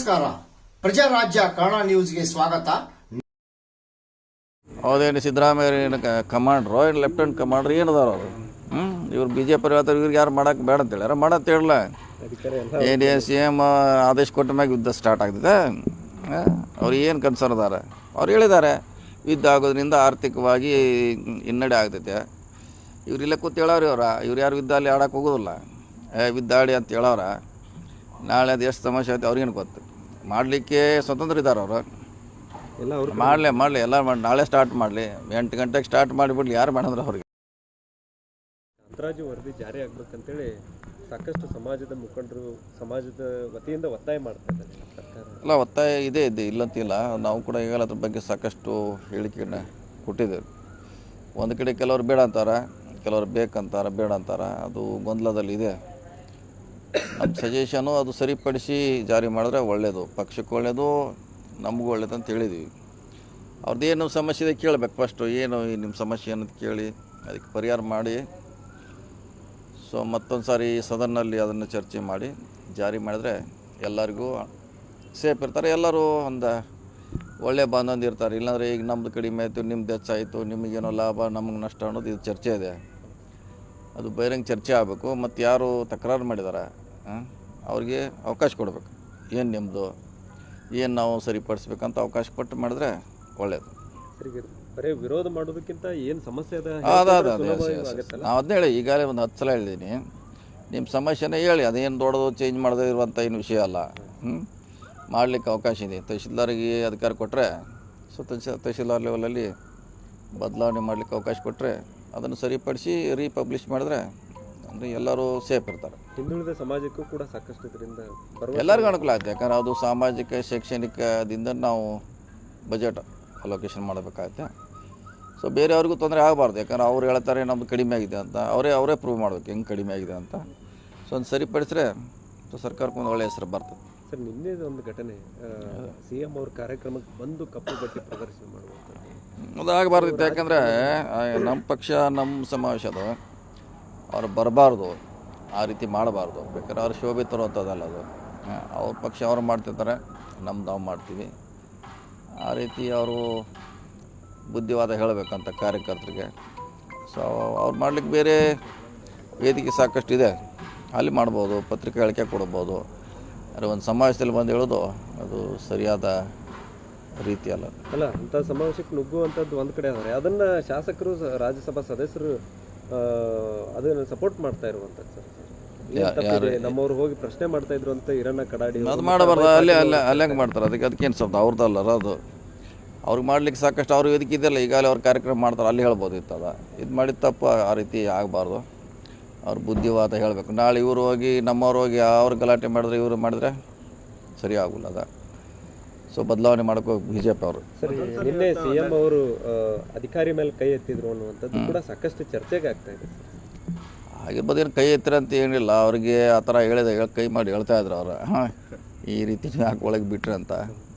ನಮಸ್ಕಾರ. ಪ್ರಜಾರಾಜ್ಯ ಕನ್ನಡ ನ್ಯೂಸ್ಗೆ ಸ್ವಾಗತ. ಹೌದೇನು ಸಿದ್ದರಾಮಯ್ಯ ಕಮಾಂಡ್ರು, ಏನು ಲೆಫ್ಟಿನೆಂಟ್ ಕಮಾಂಡ್ರ್ ಏನದಾರ ಅವರು? ಹ್ಞೂ ಇವ್ರು ಬಿ ಜೆ ಪಿ ಹೇಳ್ತಾರೆ ಇವ್ರಿಗೆ ಯಾರು ಮಾಡಕ್ಕೆ ಬೇಡ ಅಂತ ಹೇಳ್ಯಾರ ಮಾಡತ್ತೆ ಹೇಳಲ್ಲ. ಏನು ಸಿ ಎಂ ಆದೇಶ ಕೊಟ್ಟ ಮ್ಯಾಗ ಯುದ್ಧ ಸ್ಟಾರ್ಟ್ ಆಗ್ತದೆ. ಅವ್ರು ಏನು ಕನ್ಸರ್ನ್ ಅದಾರ? ಅವ್ರು ಹೇಳಿದ್ದಾರೆ. ಯುದ್ಧ ಆಗೋದ್ರಿಂದ ಆರ್ಥಿಕವಾಗಿ ಹಿನ್ನಡೆ ಆಗ್ತೈತೆ. ಇವ್ರು ಇಲ್ಲೇ ಕೂತ್ ಹೇಳವ್ರಿ ಅವ್ರ. ಇವ್ರು ಯಾರು ಯುದ್ಧ ಅಲ್ಲಿ ಆಡೋಕೆ ಹೋಗೋದಿಲ್ಲ. ಏ, ಯುದ್ಧ ಆಡಿ ಅಂತ ಹೇಳವ್ರ. ನಾಳೆ ಅದು ಎಷ್ಟು ಸಮಸ್ಯೆ ಐತೆ ಅವ್ರಿಗೇನು ಗೊತ್ತು? ಮಾಡಲಿಕ್ಕೆ ಸ್ವತಂತ್ರ ಇದ್ದಾರೆ ಅವರು. ಎಲ್ಲ ಅವ್ರು ಮಾಡಲಿ ಮಾಡಲಿ ಎಲ್ಲ ಮಾಡಿ ನಾಳೆ ಸ್ಟಾರ್ಟ್ ಮಾಡಲಿ. ಎಂಟು ಗಂಟೆಗೆ ಸ್ಟಾರ್ಟ್ ಮಾಡಿಬಿಡ್ಲಿ ಯಾರು ಮಾಡಿದ್ರೆ ಅವ್ರಿಗೆ. ಅಂದ್ರಾಜು ವರದಿ ಜಾರಿ ಆಗ್ಬೇಕಂತೇಳಿ ಸಾಕಷ್ಟು ಸಮಾಜದ ಮುಖಂಡರು ಸಮಾಜದ ವತಿಯಿಂದ ಒತ್ತಾಯ ಮಾಡ್ತಾ ಇದ್ದಾರೆ ಸರ್ಕಾರ. ಎಲ್ಲ ಒತ್ತಾಯ ಇದೆ ಇದೆ ಇಲ್ಲಂತಿಲ್ಲ ನಾವು ಕೂಡ ಈಗಲೇ ಅದ್ರ ಬಗ್ಗೆ ಸಾಕಷ್ಟು ಹೇಳಿಕೆಯನ್ನು ಕೊಟ್ಟಿದ್ದೇವೆ. ಒಂದು ಕಡೆ ಕೆಲವರು ಬೇಡ ಅಂತಾರೆ ಕೆಲವರು ಬೇಕಂತಾರೆ ಬೇಡ ಅಂತಾರೆ ಅದು ಗೊಂದಲದಲ್ಲಿ ಇದೆ. ನಮ್ಮ ಸಜೆಷನು ಅದು ಸರಿಪಡಿಸಿ ಜಾರಿ ಮಾಡಿದ್ರೆ ಒಳ್ಳೆಯದು ಪಕ್ಷಕ್ಕೆ ಒಳ್ಳೆಯದು ನಮಗೂ ಒಳ್ಳೇದು ಅಂತ ಹೇಳಿದ್ವಿ. ಅವ್ರದ್ದು ಏನು ಸಮಸ್ಯೆ ಇದೆ ಕೇಳಬೇಕು ಫಸ್ಟು ಏನು ನಿಮ್ಮ ಸಮಸ್ಯೆ ಅನ್ನೋದು ಕೇಳಿ, ಅದಕ್ಕೆ ಪರಿಹಾರ ಮಾಡಿ. ಸೊ ಮತ್ತೊಂದು ಸಾರಿ ಸದನ್ನಲ್ಲಿ ಅದನ್ನು ಚರ್ಚೆ ಮಾಡಿ, ಜಾರಿ ಮಾಡಿದ್ರೆ ಎಲ್ಲರಿಗೂ ಸೇಫ್ ಇರ್ತಾರೆ. ಎಲ್ಲರೂ ಒಂದು ಒಳ್ಳೆ ಬಾಂಧವ್ಯ ಇರ್ತಾರೆ. ಇಲ್ಲಾಂದರೆ ಈಗ ನಮ್ಮದು ಕಡಿಮೆ ಆಯಿತು, ನಿಮ್ದು ಹೆಚ್ಚಾಯಿತು, ನಿಮಗೇನೋ ಲಾಭ, ನಮಗೆ ನಷ್ಟ ಅನ್ನೋದು ಇದು ಚರ್ಚೆ ಇದೆ. ಅದು ಬಹಿರಂಗ ಚರ್ಚೆ ಆಗಬೇಕು ಮತ್ತು ಯಾರು ತಕರಾರು ಮಾಡಿದ್ದಾರೆ ಆ, ಅವ್ರಿಗೆ ಅವಕಾಶ ಕೊಡಬೇಕು. ಏನು ನಿಮ್ಮದು ಏನು ನಾವು ಸರಿಪಡಿಸ್ಬೇಕಂತ ಅವಕಾಶ ಕೊಟ್ಟು ಮಾಡಿದ್ರೆ ಒಳ್ಳೆಯದು ಬರೀ ವಿರೋಧ ಮಾಡೋದಕ್ಕಿಂತ ಏನು ಸಮಸ್ಯೆ ಅದ? ಅದ ಅದ ನಾವು ಅದನ್ನ ಹೇಳಿ ಈಗಾಗಲೇ ಒಂದು ಹತ್ತು ಸಲ ಹೇಳಿದ್ದೀನಿ ನಿಮ್ಮ ಸಮಸ್ಯೆನೇ ಹೇಳಿ ಅದೇನು ದೊಡ್ಡದು ಚೇಂಜ್ ಮಾಡದೇ ಇರುವಂಥ ಏನು ವಿಷಯ ಅಲ್ಲ. ಹ್ಞೂ ಮಾಡಲಿಕ್ಕೆ ಅವಕಾಶ ಇದೆ. ತಹಶೀಲ್ದಾರಿಗೆ ಅಧಿಕಾರ ಕೊಟ್ಟರೆ ಸೊ ತಹಶೀಲ್ ತಹಶೀಲ್ದಾರ್ ಲೆವೆಲಲ್ಲಿ ಬದಲಾವಣೆ ಮಾಡಲಿಕ್ಕೆ ಅವಕಾಶ ಕೊಟ್ಟರೆ ಅದನ್ನು ಸರಿಪಡಿಸಿ ರೀಪಬ್ಲಿಷ್ ಮಾಡಿದ್ರೆ ಅಂದರೆ ಎಲ್ಲರೂ ಸೇಫ್ ಇರ್ತಾರೆ. ಹಿಂದುಳಿದ ಸಮಾಜಕ್ಕೂ ಕೂಡ ಸಾಕಷ್ಟು ಇದರಿಂದ ಎಲ್ಲರಿಗೂ ಅನುಕೂಲ ಆಗುತ್ತೆ. ಯಾಕಂದ್ರೆ ಅದು ಸಾಮಾಜಿಕ ಶೈಕ್ಷಣಿಕದಿಂದ ನಾವು ಬಜೆಟ್ ಅಲೋಕೇಶನ್ ಮಾಡಬೇಕಾಗುತ್ತೆ. ಸೊ ಬೇರೆಯವ್ರಿಗೂ ತೊಂದರೆ ಆಗಬಾರ್ದು. ಯಾಕಂದ್ರೆ ಅವ್ರು ಹೇಳ್ತಾರೆ ನಮ್ದು ಕಡಿಮೆ ಆಗಿದೆ ಅಂತ. ಅವರೇ ಅವರೇ ಪ್ರೂವ್ ಮಾಡಬೇಕು ಹೆಂಗೆ ಕಡಿಮೆ ಆಗಿದೆ ಅಂತ. ಸೊ ಒಂದು ಸರಿಪಡಿಸಿದ್ರೆ ಸೊ ಸರ್ಕಾರಕ್ಕೆ ಒಂದು ಒಳ್ಳೆಯ ಹೆಸರು ಬರ್ತದೆ. ಸರ್ ನಿನ್ನೆ ಒಂದು ಘಟನೆ ಸಿ ಎಂ ಅವ್ರ ಕಾರ್ಯಕ್ರಮಕ್ಕೆ ಬಂದು ಕಪ್ಪು ಬಟ್ಟೆ ಪ್ರದರ್ಶನ ಮಾಡುವಂಥದ್ದು. ಅದು ಆಗಬಾರ್ದಿತ್ತು ಯಾಕಂದರೆ ನಮ್ಮ ಪಕ್ಷ, ನಮ್ಮ ಸಮಾವೇಶ ಅದು ಅವ್ರು ಬರಬಾರ್ದು. ಆ ರೀತಿ ಮಾಡಬಾರ್ದು. ಬೇಕಾದ್ರೆ ಅವ್ರು ಶೋಭೆ ತರುವಂಥದ್ದಲ್ಲ ಅದು. ಅವ್ರ ಪಕ್ಷ ಅವ್ರು ಮಾಡ್ತಿರ್ತಾರೆ, ನಮ್ದು ನಾವು ಮಾಡ್ತೀವಿ. ಆ ರೀತಿ ಅವರು ಬುದ್ಧಿವಾದ ಹೇಳಬೇಕಂತ ಕಾರ್ಯಕರ್ತರಿಗೆ. ಸೊ ಅವ್ರು ಮಾಡಲಿಕ್ಕೆ ಬೇರೆ ವೇದಿಕೆ ಸಾಕಷ್ಟು ಇದೆ ಅಲ್ಲಿ ಮಾಡ್ಬೋದು, ಪತ್ರಿಕೆ ಹೇಳಿಕೆ ಕೊಡ್ಬೋದು. ಆದರೆ ಒಂದು ಸಮಾವೇಶದಲ್ಲಿ ಬಂದು ಹೇಳೋದು, ಅದು ಸರಿಯಾದ ರೀತಿ ಅಲ್ಲ ಅಲ್ಲ ಅಂಥ ಸಮಾವೇಶಕ್ಕೆ ನುಗ್ಗುವಂಥದ್ದು ಒಂದು ಕಡೆ ಆದರೆ ಅದನ್ನು ಶಾಸಕರು ರಾಜ್ಯಸಭಾ ಸದಸ್ಯರು ಅದನ್ನು ಸಪೋರ್ಟ್ ಮಾಡ್ತಾ ಇರುವಂಥದ್ದು ಸರ್. ನಮ್ಮವ್ರು ಹೋಗಿ ಪ್ರಶ್ನೆ ಮಾಡ್ತಾ ಇದ್ರು ಅಂತ ಇರಣ್ಣ ಕಡಾಡಿ ಅದು ಮಾಡಬಾರ್ದು. ಅಲ್ಲೇ ಅಲ್ಲೇ ಅಲ್ಲೇ ಹೆಂಗೆ ಮಾಡ್ತಾರೆ? ಅದಕ್ಕೆ ಅದಕ್ಕೇನು ಸ್ವಲ್ಪ ಅವ್ರದ್ದಲ್ಲ ಅದು. ಅವ್ರಿಗೆ ಮಾಡ್ಲಿಕ್ಕೆ ಸಾಕಷ್ಟು ಅವ್ರ ವೇದಿಕೆ ಇದೆಯಲ್ಲ ಈಗಾಗಲೇ ಅವ್ರು ಕಾರ್ಯಕ್ರಮ ಮಾಡ್ತಾರೆ ಅಲ್ಲಿ ಹೇಳ್ಬೋದು ಇತ್ತದ ಇದು ಮಾಡಿದ ತಪ್ಪು ಆ ರೀತಿ ಆಗಬಾರ್ದು. ಅವ್ರ ಬುದ್ಧಿವಾದ ಹೇಳಬೇಕು. ನಾಳೆ ಇವರು ಹೋಗಿ ನಮ್ಮವ್ರು ಹೋಗಿ ಅವ್ರು ಗಲಾಟೆ ಮಾಡಿದ್ರೆ ಇವರು ಮಾಡಿದ್ರೆ ಸರಿ ಆಗೋಲ್ಲ ಅದ. ಸೊ ಬದಲಾವಣೆ ಮಾಡೋಕೆ ಬಿ ಜೆ ಪಿ ಅವರು. ಸರಿ ನಿನ್ನೆ ಸಿಎಂ ಅವರು ಅಧಿಕಾರಿ ಮೇಲೆ ಕೈ ಎತ್ತಿದ್ರು ಅನ್ನುವಂಥದ್ದು ಕೂಡ ಸಾಕಷ್ಟು ಚರ್ಚೆಗೆ ಆಗ್ತಾ ಇದೆ. ಆಗಿರ್ಬೋದು ಏನು ಕೈ ಎತ್ತಿರ ಅಂತ ಏನಿಲ್ಲ. ಅವ್ರಿಗೆ ಆ ಥರ ಹೇಳಿದೆ ಹೇಳಿ ಕೈ ಮಾಡಿ ಹೇಳ್ತಾ ಇದ್ರು ಅವ್ರು. ಹಾಂ ಈ ರೀತಿ ಯಾಕೆ ಒಳಗೆ ಬಿಟ್ರಿ ಅಂತ.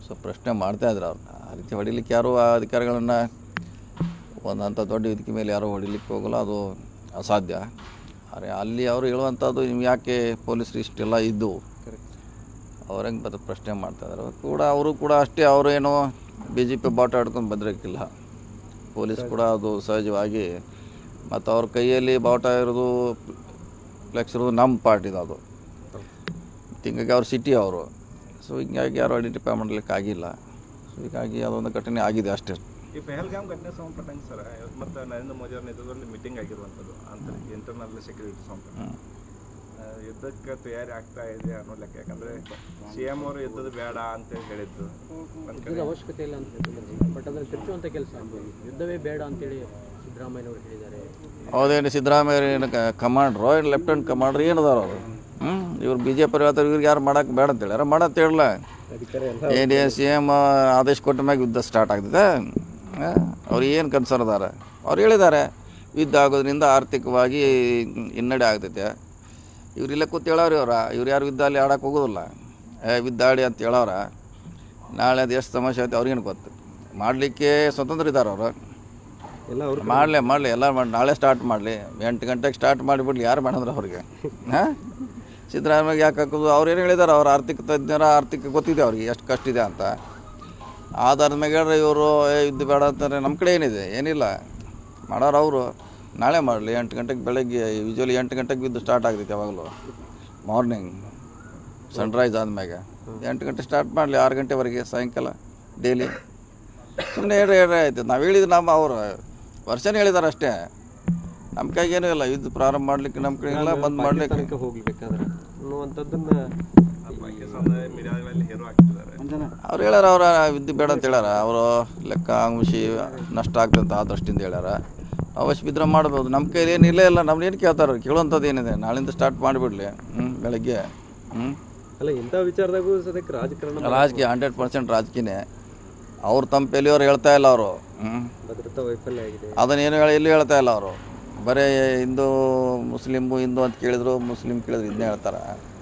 ಸೊ ಪ್ರಶ್ನೆ ಮಾಡ್ತಾ ಇದ್ರು ಅವ್ರನ್ನ ಆ ರೀತಿ ಹೊಡಿಲಿಕ್ಕೆ ಯಾರು ಆ ಅಧಿಕಾರಿಗಳನ್ನ ಒಂದು ಅಂಥ ದೊಡ್ಡ ಇದಕ್ಕೆ ಮೇಲೆ ಯಾರೂ ಹೊಡಿಲಿಕ್ಕೆ ಹೋಗಲ್ಲ. ಅದು ಅಸಾಧ್ಯ. ಆದರೆ ಅಲ್ಲಿ ಅವರು ಹೇಳುವಂಥದ್ದು ನಿಮ್ಗೆ ಯಾಕೆ ಪೊಲೀಸರು ಇಷ್ಟೆಲ್ಲ ಇದ್ದು? ಅವ್ರ ಹೆಂಗೆ ಬದ ಪ್ರಶ್ನೆ ಮಾಡ್ತಾ ಇದ್ದಾರೆ ಕೂಡ ಅವರು ಕೂಡ ಅಷ್ಟೇ ಅವರೇನು ಬಿ ಜೆ ಪಿ ಬಾಟ ಆಡ್ಕೊಂಡು ಬಂದಿರಕ್ಕಿಲ್ಲ ಪೊಲೀಸ್ ಕೂಡ ಅದು ಸಹಜವಾಗಿ ಮತ್ತು ಅವ್ರ ಕೈಯಲ್ಲಿ ಬಾಟ ಇರೋದು ಫ್ಲೆಕ್ಸ್ ಇರೋದು ನಮ್ಮ ಪಾರ್ಟಿದು ಅದು. ಹಿಂಗಾಗಿ ಅವ್ರು ಸಿಟಿ ಅವರು. ಸೊ ಹಿಂಗಾಗಿ ಯಾರು ಐಡೆಂಟಿಫೈ ಮಾಡಲಿಕ್ಕೆ ಆಗಿಲ್ಲ ಸೊ ಹೀಗಾಗಿ ಅದೊಂದು ಘಟನೆ ಆಗಿದೆ ಅಷ್ಟೇ. ಈ ಪೆಹಲ್ಗಾಮ್ ಘಟನೆ ಸಂಬಂಧಪಟ್ಟಂಗೆ ಸರ್ ಮತ್ತು ನರೇಂದ್ರ ಮೋದಿ ಅವರ ನೇತೃತ್ವದಲ್ಲಿ ಮೀಟಿಂಗ್ ಆಗಿರುವಂಥದ್ದು ಅಂತ ಇಂಟರ್ನಲ್ ಸೆಕ್ಯೂರಿಟಿ ಸಂಬಂಧ. ಯುದ್ಧಕ್ಕೆ ತಯಾರಿ ಆಗ್ತಾ ಇದೆ ಅನ್ನೋ ಲೆಕ್ಕ. ಯಾಕಂದರೆ ಸಿ ಎಂ ಅವರು ಯುದ್ಧದ ಬೇಡ ಅಂತ ಹೇಳಿದ್ದು. ಅವಶ್ಯಕತೆ ಇಲ್ಲ ಅಂತ ಬಟ್ ಅದನ್ನು ತಿರುಚುವಂಥ ಕೆಲಸ ಯುದ್ಧವೇ ಬೇಡ ಅಂತೇಳಿ ಸಿದ್ದರಾಮಯ್ಯನವರು ಹೇಳಿದ್ದಾರೆ. ಹೌದೇನು ಸಿದ್ದರಾಮಯ್ಯ ಕಮಾಂಡ್ರು? ಏನು ಲೆಫ್ಟಿನೆಂಟ್ ಕಮಾಂಡ್ರ್? ಏನದಾರ ಅವರು? ಹ್ಞೂ ಇವ್ರು ಬಿ ಜೆ ಪಿ ಹೇಳ್ತಾರೆ ಇವ್ರಿಗೆ ಯಾರು ಮಾಡಕ್ಕೆ ಬೇಡ ಅಂತ ಹೇಳ್ಯಾರ. ಮಾಡತ್ತೆ ಹೇಳಲ್ಲ ಏನು ಸಿ ಎಂ ಆದೇಶ ಕೊಟ್ಟ ಮ್ಯಾಗ ಯುದ್ಧ ಸ್ಟಾರ್ಟ್ ಆಗ್ತದೆ? ಅವ್ರು ಏನು ಕನ್ಸರ್ನ್ ಅದಾರ? ಅವ್ರು ಹೇಳಿದ್ದಾರೆ. ಯುದ್ಧ ಆಗೋದ್ರಿಂದ ಆರ್ಥಿಕವಾಗಿ ಹಿನ್ನಡೆ ಆಗ್ತೈತೆ. ಇವ್ರು ಇಲ್ಲೇ ಕೂತ್ ಹೇಳವ್ರಿ ಅವ್ರ ಇವ್ರು ಯಾರು ಯುದ್ಧ ಅಲ್ಲಿ ಆಡಕ್ಕೆ ಹೋಗೋದಿಲ್ಲ. ಏ ಬಿದ್ದಾಡಿ ಅಂತ ಹೇಳವ್ರ ನಾಳೆ ಅದು ಎಷ್ಟು ಸಮಸ್ಯೆ ಆಯ್ತು ಅವ್ರಿಗೇನು ಗೊತ್ತು. ಮಾಡಲಿಕ್ಕೆ ಸ್ವತಂತ್ರ ಇದ್ದಾರೆ ಅವರು. ಎಲ್ಲ ಅವ್ರು ಮಾಡಲಿ ಮಾಡಲಿ ಎಲ್ಲ ಮಾಡಿ ನಾಳೆ ಸ್ಟಾರ್ಟ್ ಮಾಡಲಿ. ಎಂಟು ಗಂಟೆಗೆ ಸ್ಟಾರ್ಟ್ ಮಾಡಿಬಿಡ್ಲಿ. ಯಾರು ಮಾಡಂದ್ರೆ ಅವ್ರಿಗೆ? ಹಾಂ? ಸಿದ್ದರಾಮಯ್ಯ ಯಾಕೆ ಹಾಕೋದು? ಅವ್ರು ಏನು ಹೇಳಿದಾರೆ? ಅವ್ರ ಆರ್ಥಿಕ ತಜ್ಞರ ಆರ್ಥಿಕ ಗೊತ್ತಿದೆ ಅವ್ರಿಗೆ. ಎಷ್ಟು ಕಷ್ಟ ಇದೆ ಅಂತ. ಆಧಾರದ ಮೇಲೆ ಹೇಳ್ರೆ ಇವರು ಇದ್ದು ಬೇಡ ಅಂತಾರೆ. ನಮ್ಮ ಕಡೆ ಏನಿದೆ? ಏನಿಲ್ಲ. ಮಾಡೋರು ಅವರು. ನಾಳೆ ಮಾಡಲಿ ಎಂಟು ಗಂಟೆಗೆ ಬೆಳಗ್ಗೆ ಯೂಶ್ವಲಿ ಎಂಟು ಗಂಟೆಗೆ ಬಿದ್ದು ಸ್ಟಾರ್ಟ್ ಆಗ್ತೈತೆ ಯಾವಾಗಲೂ. ಮಾರ್ನಿಂಗ್ ಸನ್ರೈಸ್ ಆದ್ಮ್ಯಾಗ. ಎಂಟು ಗಂಟೆ ಸ್ಟಾರ್ಟ್ ಮಾಡಲಿ ಆರು ಗಂಟೆವರೆಗೆ ಸಾಯಂಕಾಲ ಡೈಲಿ ಸುಮ್ಮನೆ ಹೇಳ್ರಿ ಹೇಳ್ರಿ ಆಯ್ತು. ನಾವು ಹೇಳಿದ್ದು ನಮ್ಮ ಅವರು ವರ್ಷನೇ ಹೇಳಿದಾರೆ ಅಷ್ಟೇ. ನಮ್ಮ ಕೈಗೇನೂ ಇಲ್ಲ ಇದು ಪ್ರಾರಂಭ ಮಾಡ್ಲಿಕ್ಕೆ ನಮ್ಮ ಕಡೆ ಇಲ್ಲ ಬಂದ್ ಮಾಡಲಿಕ್ಕೆ. ಆಗ್ತಿದ್ದಾರೆ ಅವ್ರು ಹೇಳ್ಯಾರ ಅವ್ರ ವಿದ್ಯೆ ಬೇಡ ಅಂತ ಹೇಳ್ಯಾರ. ಅವರು ಲೆಕ್ಕ ಅಂಶಿ ನಷ್ಟ ಆಗ್ತಂತ ಆ ದೃಷ್ಟಿಯಿಂದ ಹೇಳ್ಯಾರ. ಅವಶ್ಯ ಬಿದ್ದರೆ ಮಾಡ್ಬೋದು. ನಮ್ಮ ಕೈಲಿ ಏನು ಇಲ್ಲೇ ಇಲ್ಲ. ನಮ್ಮ ಏನು ಕೇಳ್ತಾರೆ ಕೇಳುವಂಥದ್ದು ಏನಿದೆ? ನಾಳಿಂದ ಸ್ಟಾರ್ಟ್ ಮಾಡಿಬಿಡ್ಲಿ. ಹ್ಞೂ ಬೆಳಗ್ಗೆ. ಹ್ಞೂ ಅಲ್ಲ ಇಂಥ ವಿಚಾರದಾಗೂ ಸದ್ಯಕ್ಕೆ ರಾಜಕಾರಣ ರಾಜಕೀಯ ಹಂಡ್ರೆಡ್ ಪರ್ಸೆಂಟ್ ರಾಜಕೀಯನೇ. ಅವ್ರು ತಮ್ಮ ಪೆಲಿಯವ್ರು ಹೇಳ್ತಾ ಇಲ್ಲ ಅವರು. ಹ್ಞೂ ಭದ್ರತಾ ವೈಫಲ್ಯ ಆಗಿದೆ. ಅದನ್ನೇನು ಹೇಳಿ ಇಲ್ಲಿ ಹೇಳ್ತಾ ಇಲ್ಲ ಅವರು. ಬರೀ ಹಿಂದೂ ಮುಸ್ಲಿಮು ಹಿಂದೂ ಅಂತ ಕೇಳಿದ್ರು ಮುಸ್ಲಿಮ್ ಕೇಳಿದ್ರು ಇದನ್ನೇ ಹೇಳ್ತಾರೆ.